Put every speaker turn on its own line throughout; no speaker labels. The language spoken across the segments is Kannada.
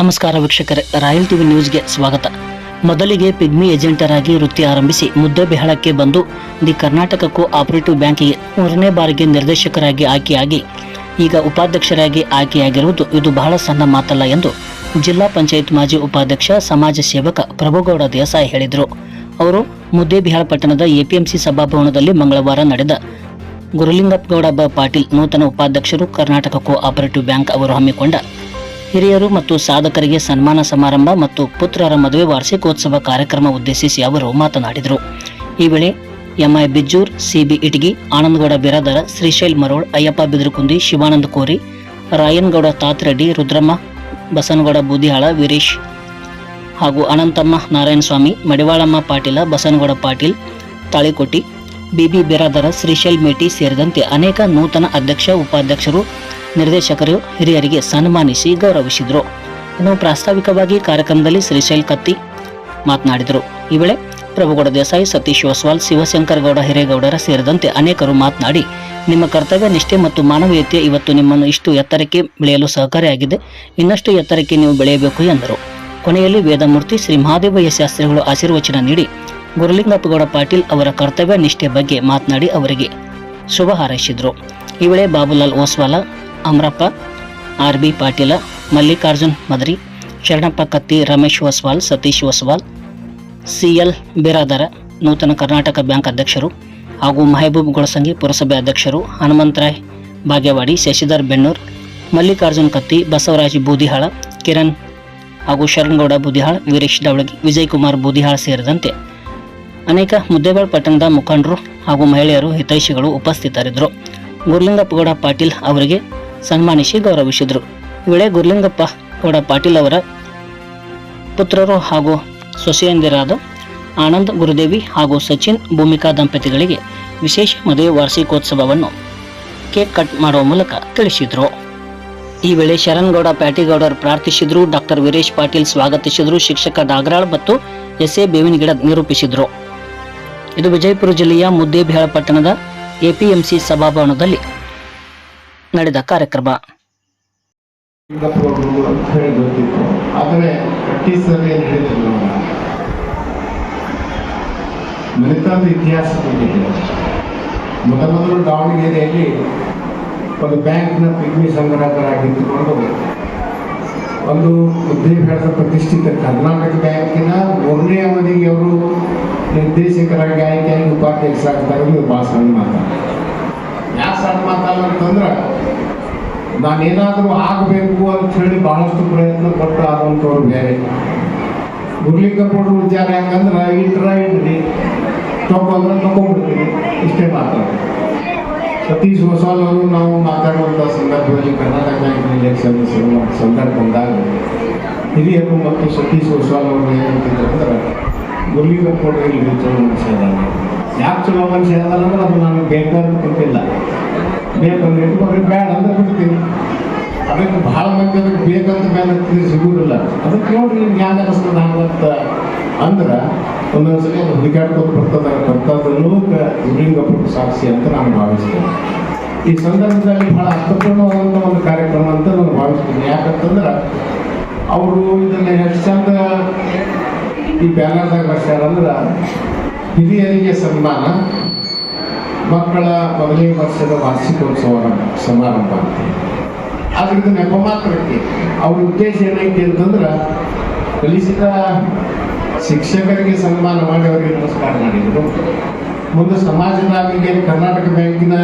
ನಮಸ್ಕಾರ ವೀಕ್ಷಕರೇ, ರಾಯಲ್ ಟಿವಿ ನ್ಯೂಸ್ಗೆ ಸ್ವಾಗತ. ಮೊದಲಿಗೆ ಪಿಗ್ಮಿ ಏಜೆಂಟರಾಗಿ ವೃತ್ತಿ ಆರಂಭಿಸಿ ಮುದ್ದೆಬಿಹಾಳಕ್ಕೆ ಬಂದು ದಿ ಕರ್ನಾಟಕ ಕೋ ಆಪರೇಟಿವ್ ಬ್ಯಾಂಕಿಗೆ ಮೂರನೇ ಬಾರಿಗೆ ನಿರ್ದೇಶಕರಾಗಿ ಆಯ್ಕೆಯಾಗಿ, ಈಗ ಉಪಾಧ್ಯಕ್ಷರಾಗಿ ಆಯ್ಕೆಯಾಗಿರುವುದು ಇದು ಬಹಳ ಸಣ್ಣ ಮಾತಲ್ಲ ಎಂದು ಜಿಲ್ಲಾ ಪಂಚಾಯತ್ ಮಾಜಿ ಉಪಾಧ್ಯಕ್ಷ, ಸಮಾಜ ಸೇವಕ ಪ್ರಭುಗೌಡ ದೇಸಾಯಿ ಹೇಳಿದರು. ಅವರು ಮುದ್ದೇಬಿಹಾಳ ಪಟ್ಟಣದ ಎಪಿಎಂಸಿ ಸಭಾಭವನದಲ್ಲಿ ಮಂಗಳವಾರ ನಡೆದ ಗುರುಲಿಂಗಪ್ಪಗೌಡ ಬ ಪಾಟೀಲ್ ನೂತನ ಉಪಾಧ್ಯಕ್ಷರು ಕರ್ನಾಟಕ ಕೋ ಆಪರೇಟಿವ್ ಬ್ಯಾಂಕ್ ಅವರು ಹಮ್ಮಿಕೊಂಡ ಹಿರಿಯರು ಮತ್ತು ಸಾಧಕರಿಗೆ ಸನ್ಮಾನ ಸಮಾರಂಭ ಮತ್ತು ಪುತ್ರರ ಮದುವೆ ವಾರ್ಷಿಕೋತ್ಸವ ಕಾರ್ಯಕ್ರಮ ಉದ್ದೇಶಿಸಿ ಅವರು ಮಾತನಾಡಿದರು. ಈ ವೇಳೆ ಎಂಐ ಬಿಜ್ಜೂರ್, ಸಿಬಿ ಇಟಗಿ, ಆನಂದಗೌಡ ಬಿರಾದರ, ಶ್ರೀಶೈಲ್ ಮರೋಳ್, ಅಯ್ಯಪ್ಪ ಬಿದ್ರಕುಂದಿ, ಶಿವಾನಂದ ಕೋರಿ, ರಾಯನ್ಗೌಡ ತಾತ್ರೆಡ್ಡಿ, ರುದ್ರಮ್ಮ, ಬಸನಗೌಡ ಬೂದಿಹಾಳ, ವೀರೇಶ್ ಹಾಗೂ ಅನಂತಮ್ಮ ನಾರಾಯಣಸ್ವಾಮಿ, ಮಡಿವಾಳಮ್ಮ ಪಾಟೀಲ, ಬಸನಗೌಡ ಪಾಟೀಲ್, ತಾಳಿಕೋಟಿ, ಬಿಬಿ ಬಿರಾದರ, ಶ್ರೀಶೈಲ್ ಮೇಟಿ ಸೇರಿದಂತೆ ಅನೇಕ ನೂತನ ಅಧ್ಯಕ್ಷ, ಉಪಾಧ್ಯಕ್ಷರು ನಿರ್ದೇಶಕರು ಹಿರಿಯರಿಗೆ ಸನ್ಮಾನಿಸಿ ಗೌರವಿಸಿದರು. ಇನ್ನು ಪ್ರಾಸ್ತಾವಿಕವಾಗಿ ಕಾರ್ಯಕ್ರಮದಲ್ಲಿ ಶ್ರೀಶೈಲ್ ಕತ್ತಿ ಮಾತನಾಡಿದರು. ಈ ವೇಳೆ ಪ್ರಭುಗೌಡ ದೇಸಾಯಿ, ಸತೀಶ್ ಒಸ್ವಾಲ್ ಶಿವಶಂಕರ್ ಗೌಡ, ಹಿರೇಗೌಡರ ಸೇರಿದಂತೆ ಅನೇಕರು ಮಾತನಾಡಿ, ನಿಮ್ಮ ಕರ್ತವ್ಯ ನಿಷ್ಠೆ ಮತ್ತು ಮಾನವೀಯತೆ ಇವತ್ತು ನಿಮ್ಮನ್ನು ಇಷ್ಟು ಎತ್ತರಕ್ಕೆ ಬೆಳೆಯಲು ಸಹಕಾರಿಯಾಗಿದೆ. ಇನ್ನಷ್ಟು ಎತ್ತರಕ್ಕೆ ನೀವು ಬೆಳೆಯಬೇಕು ಎಂದರು. ಕೊನೆಯಲ್ಲಿ ವೇದಮೂರ್ತಿ, ಶ್ರೀ ಮಹಾದೇವಯ್ಯ ಶಾಸ್ತ್ರಿಗಳು ಆಶೀರ್ವಚನ ನೀಡಿ, ಗುರುಲಿಂಗಪ್ಪಗೌಡ ಪಾಟೀಲ್ ಅವರ ಕರ್ತವ್ಯ ನಿಷ್ಠೆ ಬಗ್ಗೆ ಮಾತನಾಡಿ ಅವರಿಗೆ ಶುಭ ಹಾರೈಸಿದರು. ಈ ವೇಳೆ Babulal Oswal Amarappa, R B Patil, Mallikarjun Madari, Sharanappa Katti, Ramesh Oswal Satish C L Biradar, ನೂತನ ಕರ್ನಾಟಕ ಬ್ಯಾಂಕ್ ಅಧ್ಯಕ್ಷರು ಹಾಗೂ ಮಹಬೂಬ್ ಗೊಳಸಂಗಿ ಪುರಸಭೆ ಅಧ್ಯಕ್ಷರು ಹನುಮಂತರಾಯ್ ಬಾಗೇವಾಡಿ, ಶಶಿಧರ್ ಬೆನ್ನೂರ್ ಮಲ್ಲಿಕಾರ್ಜುನ್ ಕತ್ತಿ, ಬಸವರಾಜ್ ಬೂದಿಹಾಳ, ಕಿರಣ್ ಹಾಗೂ ಶರಣಗೌಡ ಬೂದಿಹಾಳ್, ವೀರೇಶ್ ಡವಳಗಿ ವಿಜಯ್ ಕುಮಾರ್ ಬೂದಿಹಾಳ್ ಸೇರಿದಂತೆ ಅನೇಕ ಮುದ್ದೇಬಾಳ್ ಪಟ್ಟಣದ ಮುಖಂಡರು ಹಾಗೂ ಮಹಿಳೆಯರು ಹಿತೈಷಿಗಳು ಉಪಸ್ಥಿತರಿದ್ದರು. ಗುರುಲಿಂಗಪ್ಪಗೌಡ ಪಾಟೀಲ್ ಅವರಿಗೆ ಸನ್ಮಾನಿಸಿ ಗೌರವಿಸಿದರು. ವೇಳೆ ಗುರುಲಿಂಗಪ್ಪ ಗೌಡ ಪಾಟೀಲ್ ಅವರ ಪುತ್ರರು ಹಾಗೂ ಸೊಸೆಯಂದಿರಾದ ಆನಂದ್ ಗುರುದೇವಿ ಹಾಗೂ ಸಚಿನ್ ಭೂಮಿಕಾ ದಂಪತಿಗಳಿಗೆ ವಿಶೇಷ ಮದುವೆ ವಾರ್ಷಿಕೋತ್ಸವವನ್ನು ಕೇಕ್ ಕಟ್ ಮಾಡುವ ಮೂಲಕ ತಿಳಿಸಿದರು. ಈ ವೇಳೆ ಶರಣ್ಗೌಡ ಪ್ಯಾಟಿಗೌಡರು ಪ್ರಾರ್ಥಿಸಿದರು, ಡಾಕ್ಟರ್ ವೀರೇಶ್ ಪಾಟೀಲ್ ಸ್ವಾಗತಿಸಿದರು, ಶಿಕ್ಷಕ ನಾಗರಾಳ್ ಮತ್ತು ಎಸ್ ಎ ಬೇವಿನ ಗಿಡ ನಿರೂಪಿಸಿದರು. ಇದು ವಿಜಯಪುರ ಜಿಲ್ಲೆಯ ಮುದ್ದೇಬಿಹಾಳ ಪಟ್ಟಣದ ಎಪಿಎಂಸಿ ಸಭಾಭವನದಲ್ಲಿ
ಏನು ಕಾರ್ಯಕ್ರಮ ಇತಿಹಾಸ ಮೊದಮೊದಲು ದಾವಣಗೆರೆಯಲ್ಲಿ ಒಂದು ಬ್ಯಾಂಕ್ನ ಪಿಗ್ಮಿ ಸಂಗ್ರಾಹಕರಾಗಿದ್ದುಕೊಂಡು ಒಂದು ವಿದ್ಯಾಭ್ಯಾಸ ಪ್ರತಿಷ್ಠಿತ ಕರ್ನಾಟಕ ಬ್ಯಾಂಕಿನ ಮೂರನೇ ಅವಧಿಗೆ ಅವರು ನಿರ್ದೇಶಕರಾಗಿ ಆಯ್ಕೆಯಾಗಿ ಉಪಾಧ್ಯಕ್ಷರಾಗ್ತಾರೆ ಭಾಷಣ ಭಾಳ ಯಾಕೆ ಸಣ್ಣ ಅಂತಂದ್ರೆ ನಾನೇನಾದರೂ ಆಗಬೇಕು ಅಂತ ಹೇಳಿ ಬಹಳಷ್ಟು ಪ್ರಯತ್ನ ಪಟ್ಟು ಆದಂಥವ್ರು ಬೇರೆ. ಗುರ್ಲಿಂಗಪ್ಪರು ವಿಚಾರ ಯಾಕಂದ್ರೆ ಇಟ್ರ ಇಡ್ರಿ ತಗೊಂಡ್ರೆ ತಗೊಂಡ್ಬಿಡ್ತೀವಿ ಇಷ್ಟೇ ಮಾತಾಡೋದು ಸತೀಶ್ ಹೊಸಾಲ್ ಅವರು ನಾವು ಮಾತಾಡುವಂಥ ಸಂದರ್ಭದಲ್ಲಿ ಕರ್ನಾಟಕ ಬ್ಯಾಂಕ್ ಇಲೆಕ್ಷನ್ ಸಂದರ್ಭ ಬಂದಾಗ ಹಿರಿಯರು ಮತ್ತು ಸತೀಶ್ ಹೊಸಾಲ್ ಅವರು ಏನಂತಿದ್ರು ಅಂದ್ರೆ ಇಲ್ಲಿ ಚಲೋ ಮನುಷ್ಯ ಯಾಕೆ ಚಲೋ ಮನುಷ್ಯ ಇದ್ದಾನೆ ಅಂದ್ರೆ ಅದು ನನಗೆ ಬೇಕಾದ ಗೊತ್ತಿಲ್ಲ. ಬೇಕಂದ್ರೆ ಇಟ್ಕೊಂಡ್ರೆ ಬೇಡ ಅಂದ್ರೆ ಬಿಡ್ತೀನಿ. ಅದಕ್ಕೆ ಭಾಳ ಮಂದಿ ಅದಕ್ಕೆ ಬೇಕಂತ ಮೇಲೆ ಸಿಗುವುದಿಲ್ಲ. ಅದಕ್ಕೆ ನೋಡ್ರಿ ನಿಮ್ಗೆ ಹ್ಯಾಂಗ ಅನಿಸ್ತದ ಹಂಗಂತ ಅಂದ್ರೆ ಒಂದೊಂದ್ಸಲಿ ಅದು ಹುಡುಕಾಡ್ಕೊಂಡು ಬರ್ತದ ಬರ್ತದಲ್ಲೂ ಗುರುಲಿಂಗಪ್ಪನ ಸಾಕ್ಷಿ ಅಂತ ನಾನು ಭಾವಿಸ್ತೇನೆ. ಈ ಸಂದರ್ಭದಲ್ಲಿ ಬಹಳ ಅರ್ಥಪೂರ್ಣವಾದಂಥ ಒಂದು ಕಾರ್ಯಕ್ರಮ ಅಂತ ನಾನು ಭಾವಿಸ್ತೀನಿ. ಯಾಕಂತಂದ್ರೆ ಅವರು ಇದನ್ನ ಎಷ್ಟು ಚಂದ ಈ ಬ್ಯಾನರ್ದಾಗ ಬರ್ಸ್ಯಾರ ಅಂದ್ರೆ ಹಿರಿಯರಿಗೆ ಸನ್ಮಾನ ಮಕ್ಕಳ ಮೊದಲನೇ ವರ್ಷದ ವಾರ್ಷಿಕೋತ್ಸವ ಸಮಾರಂಭ ಆದ್ರೆ ಇದು ನೆಪ ಮಾತ್ರಕ್ಕೆ ಅವ್ರ ಉದ್ದೇಶ ಏನೈತಿ ಅಂತಂದ್ರೆ ಕಲಿಸಿದ ಶಿಕ್ಷಕರಿಗೆ ಸನ್ಮಾನ ಮಾಡಿ ಅವರಿಗೆ ನಮಸ್ಕಾರ ಮಾಡಿದರು. ಮುಂದೆ ಸಮಾಜದಾಗಿಗೆ ಕರ್ನಾಟಕ ಬ್ಯಾಂಕಿನ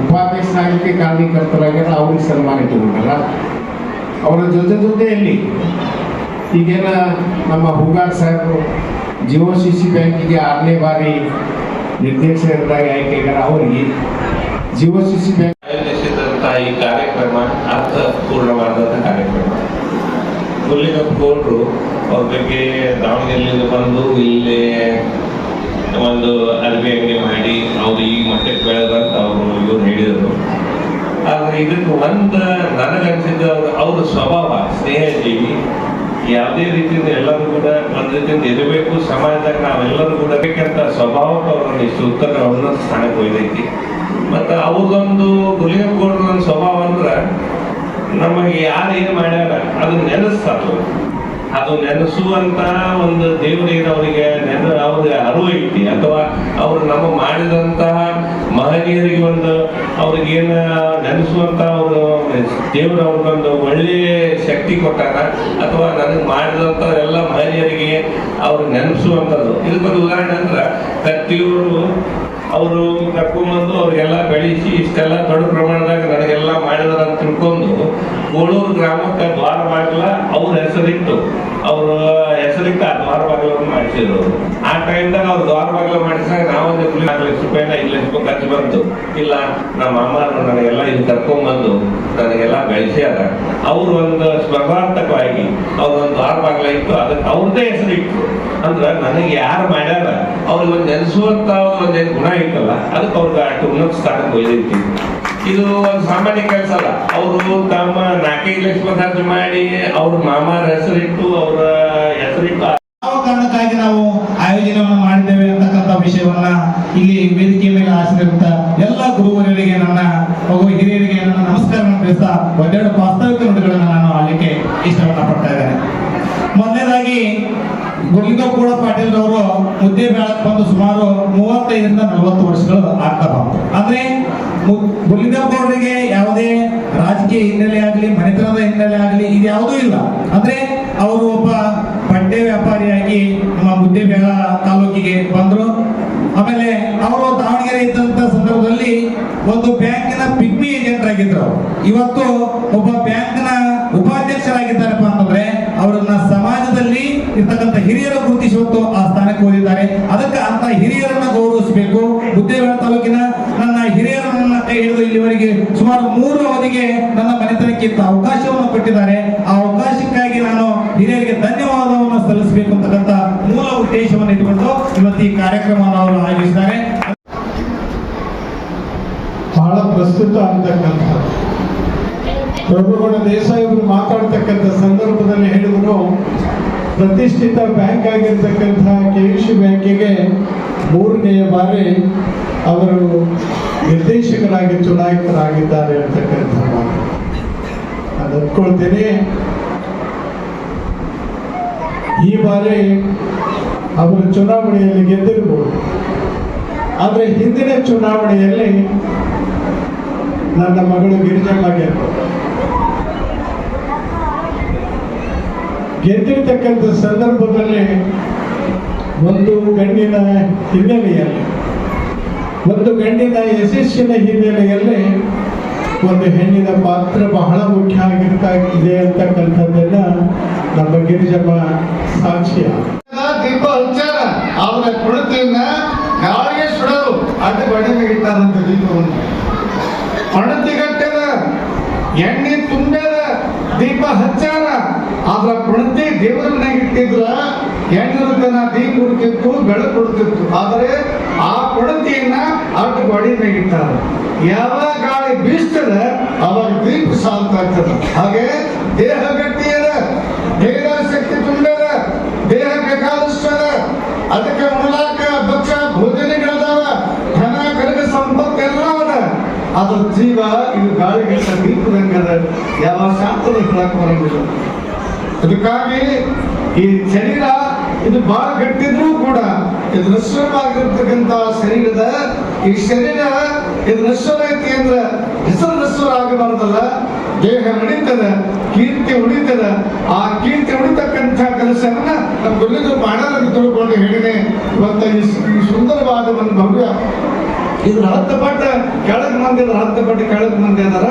ಉಪಾಧ್ಯಕ್ಷರಾಗಲಿಕ್ಕೆ ಕಾರಣೀಕರ್ತರಾಗ್ಯಾರ ಅವ್ರಿಗೆ ಸನ್ಮಾನ ಇಟ್ಟುಕೊಂಡಾರ ಅವರ ಜೊತೆ ಜೊತೆಯಲ್ಲಿ ಈಗೇನ ನಮ್ಮ ಹೂಗಾರ್ ಸಾಹೇಬರು ಜಿಒ ಸಿ ಸಿ ಬ್ಯಾಂಕಿಗೆ ಆರನೇ ಬಾರಿ ನಿರ್ದೇಶಕರಾಗಿ ಆಯ್ಕೆಗಾರ ಅವರಿಗೆ ಜೀವ ಸಿ ಸಿ ಬ್ಯಾಂಕ್
ಆಯೋಜಿಸಿದಂತಹ ಈ ಕಾರ್ಯಕ್ರಮ ಅರ್ಥಪೂರ್ಣವಾದಂತಹ ಕಾರ್ಯಕ್ರಮ. ಗುಲ್ಲಿಗಪ್ಪಗೌಡರು ಅವ್ರ ಬಗ್ಗೆ ದಾವಣಗೆರೆಯಿಂದ ಬಂದು ಇಲ್ಲಿ ಒಂದು ಅರ್ಬಿ ಅಂಗಡಿ ಮಾಡಿ ಅವರು ಈ ಮಟ್ಟಕ್ಕೆ ಬೆಳೆದಂತ ಅವರು ಇವ್ರು ಹೇಳಿದರು. ಆದ್ರೆ ಇದಕ್ಕೆ ಒಂದು ನನಗನ್ಸಿದ್ದ ಅವ್ರ ಸ್ವಭಾವ, ಸ್ನೇಹಜೀವಿ. ಯಾವುದೇ ರೀತಿಯಿಂದ ಎಲ್ಲರೂ ಕೂಡ ಒಂದ್ ರೀತಿಯಿಂದ ಇರಬೇಕು ಸಮಾಜದಾಗ ನಾವೆಲ್ಲರೂ ಕೂಡ ಬೇಕಂತ ಸ್ವಭಾವಕ್ಕೆ ಅವ್ರನ್ನ ಇಷ್ಟು ಉತ್ತರ ಉನ್ನತ ಸ್ಥಾನಕ್ಕೆ ಒಯ್ದೈತಿ. ಮತ್ತು ಅವ್ರದೊಂದು ಗುಲಿಗಪ್ಪಗೌಡ್ರ ಒಂದು ಸ್ವಭಾವ ಅಂದ್ರೆ ನಮಗೆ ಯಾರು ಏನು ಮಾಡ್ಯಾರ, ಅದು ನೆನೆಸ್ತಾರ ಅದು ನೆನೆಸುವಂತ ಒಂದು ದೇವರಿಗೆ ಅವರಿಗೆ ನೆನ ಅವ್ರಿಗೆ ಅರಿವು ಐತಿ. ಅಥವಾ ಅವ್ರು ನಮ್ಮ ಮಾಡಿದಂತಹ ಮಹನೀಯರಿಗೆ ಒಂದು ಅವ್ರಿಗೇನ ನೆನೆಸುವಂತ ಅವರು ದೇವರು ಅವ್ರಿಗೊಂದು ಒಳ್ಳೆಯ ಶಕ್ತಿ ಕೊಟ್ಟಾರ? ಅಥವಾ ನನಗೆ ಮಾಡಿದಂತ ಎಲ್ಲ ಮಹನೀಯರಿಗೆ ಅವ್ರು ನೆನೆಸುವಂಥದ್ದು? ಇದಕ್ಕೊಂದು ಉದಾಹರಣೆ ಅಂದ್ರೆ ಕತ್ತಿಯವರು ಅವರು ಕರ್ಕೊಂಡ್ಬಂದು ಅವ್ರಿಗೆಲ್ಲ ಬೆಳೆಸಿ, ಇಷ್ಟೆಲ್ಲ ದೊಡ್ಡ ಪ್ರಮಾಣದಾಗ ನನಗೆಲ್ಲ ಮಾಡಿದಾರ ಅಂತ ತಿಳ್ಕೊಂಡು ಕೋಳೂರು ಗ್ರಾಮಕ್ಕೆ ದ್ವಾರ ಬಾಗಿಲ ಅವ್ರ ಹೆಸರಿತ್ತು ಅವ್ರ ಹೆಸರಿತ್ತು ಆ ದ್ವಾರ ಬಾಗಿಲನ್ನು ಮಾಡಿಸಿದ್ರು. ಆ ಟೈಮ್ದಾಗ ಅವ್ರು ದ್ವಾರ ಬಾಗಿಲ ಮಾಡಿಸಿದಾಗ ನಾವೊಂದು ಹುಲಿ ನಾಲ್ಕು ಲಕ್ಷ ರೂಪಾಯಿನ ಐದು ಲಕ್ಷ ರೂಪಾಯಿ ಖರ್ಚು ಬಂತು. ಇಲ್ಲ, ನಮ್ಮ ಅಮ್ಮ ನನಗೆಲ್ಲ ಇಲ್ಲಿ ಕರ್ಕೊಂಡ್ಬಂದು ನನಗೆಲ್ಲ ಬೆಳೆಸ್ಯಾರ ಅವ್ರು ಒಂದು ಸ್ಪರ್ಧಾರ್ಥಕವಾಗಿ ಅವ್ರ ಒಂದು ದ್ವಾರ ಬಾಗಿಲ ಇತ್ತು ಅದಕ್ಕೆ ಅವ್ರದ್ದೇ ಹೆಸರು ಇತ್ತು ಅಂದ್ರೆ ನನಗೆ ಯಾರು ಮಾಡ್ಯಾರ? ಅವ್ರಿಗೆ ಒಂದು ನೆನೆಸುವಂತ ಒಂದು ಗುಣ ಇತ್ತಲ್ಲ, ಅದಕ್ಕೆ ಅವ್ರಿಗೆ ಅಷ್ಟು ಉನ್ನತ ಸ್ಥಾನಕ್ಕೆ ಒಯ್ದೈತಿ ಇದು ಸಾಮಾನ್ಯ ಕೆಲಸ ಅಲ್ಲ ಅವರು ತಮ್ಮ ನಾಲ್ಕೈದು ಲಕ್ಷ ಖರ್ಚು ಮಾಡಿ ಅವ್ರ ಮಾಮಾರ ಹೆಸರಿಟ್ಟು ಅವರ ಹೆಸರಿಟ್ಟು
ಯಾವ ಕಾರಣಕ್ಕಾಗಿ ನಾವು ಆಯೋಜನೆಯನ್ನು ಮಾಡಿದ್ದೇವೆ ಅಂತಕ್ಕಂಥ ವಿಷಯವನ್ನ ಇಲ್ಲಿ ವೇದಿಕೆ ಆಶ್ರಯಿಸಿದ ಎಲ್ಲ ಗುರುವರಿಗೆ ನನ್ನ ಹಾಗೂ ಹಿರಿಯರಿಗೆ ನನ್ನ ನಮಸ್ಕಾರವನ್ನು ತಿಳಿಸ್ತಾ ಒಂದೆರಡು ವಾಸ್ತವಿಕ ನುಡಿಗಳನ್ನು ನಾನು ಆಡಲಿಕ್ಕೆ ಇಷ್ಟವನ್ನ ಪಡ್ತಾ ಇದ್ದೇನೆ. ಮೊದಲನೇದಾಗಿ ಗುರುಲಿಂಗಪ್ಪಗೌಡ ಪಾಟೀಲ್ ಅವರು ಮುದ್ದೆ ಬೆಳಕ್ ಬಂದು ಸುಮಾರು ಮೂವತ್ತೈದರಿಂದ ನಲವತ್ತು ವರ್ಷಗಳು ಆಗ್ತಾ ಬಂತು. ಅಂದ್ರೆ ಗುರುಲಿಂಗಪ್ಪಗೌಡರಿಗೆ ಯಾವುದೇ ರಾಜಕೀಯ ಹಿನ್ನೆಲೆ ಆಗಲಿ, ಮನೆತನದ ಹಿನ್ನೆಲೆ ಆಗಲಿ ಇದು ಯಾವುದೂ ಇಲ್ಲ. ಅಂದ್ರೆ ಅವರು ಒಬ್ಬ ಬಟ್ಟೆ ವ್ಯಾಪಾರಿಯಾಗಿ ನಮ್ಮ ಮುದ್ದೇಬೇಳ ತಾಲೂಕಿಗೆ ಬಂದ್ರು. ಆಮೇಲೆ ಅವರು ಸಂದರ್ಭದಲ್ಲಿ ಒಂದು ಬ್ಯಾಂಕಿನ ಪಿಗ್ಮಿ ಏಜೆಂಟ್ ಆಗಿದ್ರು. ಇವತ್ತು ಒಬ್ಬ ಬ್ಯಾಂಕ್ನ ಉಪಾಧ್ಯಕ್ಷರಾಗಿದ್ದಾರಪ್ಪ ಅಂತಂದ್ರೆ ಅವರನ್ನ ಸಮಾಜದಲ್ಲಿ ಇರ್ತಕ್ಕಂಥ ಹಿರಿಯರು ಗುರುತಿಸುವತ್ತು ಆ ಸ್ಥಾನಕ್ಕೆ ಹೋಗಿದ್ದಾರೆ. ಅದಕ್ಕೆ ಅಂತ ಹಿರಿಯರನ್ನ ಗೌರವಿಸಬೇಕು. ಉದ್ಯೋಗ ತಾಲೂಕಿನ ನನ್ನ ಹಿರಿಯರನ್ನ ಕೈ ಹಿಡಿದು ಇಲ್ಲಿವರೆಗೆ ಸುಮಾರು ಮೂರು ಅವಧಿಗೆ ನನ್ನ ಮನೆತನಕ್ಕೆ ಅವಕಾಶವನ್ನು ಕೊಟ್ಟಿದ್ದಾರೆ. ಆ ಅವಕಾಶಕ್ಕಾಗಿ ನಾನು ಹಿರಿಯರಿಗೆ ಧನ್ಯವಾದವನ್ನು ಸಲ್ಲಿಸಬೇಕು ಅಂತಕ್ಕಂಥ ಮೂಲ ಉದ್ದೇಶವನ್ನು ಇಟ್ಟುಕೊಂಡು ಇವತ್ತು ಈ ಕಾರ್ಯಕ್ರಮವನ್ನು ಅವರು ಆಯೋಜಿಸಿದ್ದಾರೆ.
ಪ್ರಸ್ತುತ ಅಂತಕ್ಕಂಥದ್ದು ಪ್ರಭುಗೌಡ ದೇಸಾಯಿ ಅವರು ಮಾತಾಡ್ತಕ್ಕಂಥ ಸಂದರ್ಭದಲ್ಲಿ ಹೇಳಿದರು, ಪ್ರತಿಷ್ಠಿತ ಬ್ಯಾಂಕ್ ಆಗಿರ್ತಕ್ಕಂಥ ಕೆ ಯು ಸಿ ಬ್ಯಾಂಕಿಗೆ ಮೂರನೆಯ ಬಾರಿ ಅವರು ನಿರ್ದೇಶಕರಾಗಿ ಚುನಾಯಿತರಾಗಿದ್ದಾರೆ ಅಂತಕ್ಕಂಥ ನಾನು ಅಂದ್ಕೊಳ್ತೇನೆ ಈ ಬಾರಿ ಅವರು ಚುನಾವಣೆಯಲ್ಲಿ ಗೆದ್ದಿರ್ಬೋದು. ಆದರೆ ಹಿಂದಿನ ಚುನಾವಣೆಯಲ್ಲಿ ನನ್ನ ಮಗಳು ಗಿರಿಜಮ್ಮ ಗೆದ್ದು ಗೆದ್ದಿರ್ತಕ್ಕಂಥ ಸಂದರ್ಭದಲ್ಲಿ ಒಂದು ಗಂಡಿನ ಹಿನ್ನೆಲೆಯಲ್ಲಿ, ಒಂದು ಗಂಡಿನ ಯಶಸ್ಸಿನ ಹಿನ್ನೆಲೆಯಲ್ಲಿ ಒಂದು ಹೆಣ್ಣಿನ ಪಾತ್ರ ಬಹಳ ಮುಖ್ಯ ಆಗಿರ್ತಾ ಇದೆ ಅಂತಕ್ಕಂಥದ್ದೆಲ್ಲ ನಮ್ಮ ಗಿರಿಜಮ್ಮ ಸಾಕ್ಷಿ.
ದೀಪ ಹಚ್ಚಾರ ಅವರ ಕೊಳತೆಯನ್ನ ಗಾಳಿಗೆ ಸುಡೋರು ಅಡ್ಡ ಬಡಿಗೆ ಇಟ್ಟಾರಂತ ದೀಪವನ್ನು. ಪಣತಿಗಟ್ಟದ ಎಣ್ಣೆ ತುಂಬ್ಯದ ದೀಪ ಹಚ್ಚಾರ. ಆದ್ರ ಪ್ರಣತಿ ದೇವರ ಇಟ್ಟಿದ್ರ ಎಣ್ಣಿರುತ್ತನ ದೀಪ ಉಡ್ತಿತ್ತು, ಬೆಳಕು ಹುಡುಕಿತ್ತು ಆದರೆ ಆ ಪ್ರಣತಿಯನ್ನ ಅಡ್ಡ ಬಡಿ ಇಟ್ಟಾರ. ಯಾವ ಗಾಳಿ ಬೀಸ್ತದ, ಅವಾಗ ದೀಪ ಇರ್ತದ ಹಾಗೆ ದೇಹ ಗಟ್ಟಿಯದ ದೇಹ ಶಕ್ತಿ ತುಂಬ್ಯದ ದೇಹ ಬೇಕಾದಷ್ಟದ ಅದಕ್ಕೆ ಉಣಲಾಕ ಅದ್ರ ಜೀವ, ಇದು ಗಾಳಿಗೆ ದೀಪದಂಗದ ಯಾವ ಶಾಂತದ ಹೇಳಕ್ ಬರಂಗಿಲ್ಲ. ಅದಕ್ಕಾಗಿ ಈ ಶರೀರ, ಇದು ಬಹಳ ಗಟ್ಟಿದ್ರೂ ಕೂಡ ಇದು ನಶ್ವರವಾಗಿರ್ತಕ್ಕಂಥ ಶರೀರದ ಈ ಶರೀರ ಇದು ನಶ್ವರ ಐತಿ ಅಂದ್ರೆ ಹೆಸರು ನಶ್ವರ ಆಗಬಾರ್ದಲ್ಲ. ದೇಹ ಉಳಿತದ ಕೀರ್ತಿ ಉಳಿತದ. ಆ ಕೀರ್ತಿ ಉಳಿತಕ್ಕಂಥ ಕೆಲಸವನ್ನ ನಮ್ಮ ಗುರುಗಳು ಮಾಡಲು ತಿಳ್ಕೊಂಡು ಹೇಳಿದೆ. ಇವತ್ತ ಈ ಸುಂದರವಾದ ಒಂದು ಭವ್ಯ ಇದ್ರ ಹತ್ತು ಕೆಳಗೆ ಮಂದಿ ಅದಾರ ಹತ್ತು ಪಟ್ಟ ಕೆಳಗ್ ಮಂದಿ ಅದಾರ.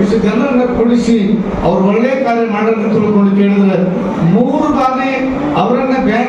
ಇಷ್ಟು ಜನರನ್ನ ಕೊಡಿಸಿ ಅವ್ರು ಒಳ್ಳೆ ಕಾರ್ಯ ಮಾಡೋದನ್ನ ತಿಳ್ಕೊಂಡು ಕೇಳಿದ್ರೆ ಮೂರು ಬಾರಿ ಅವರನ್ನ ಬ್ಯಾಂಕ್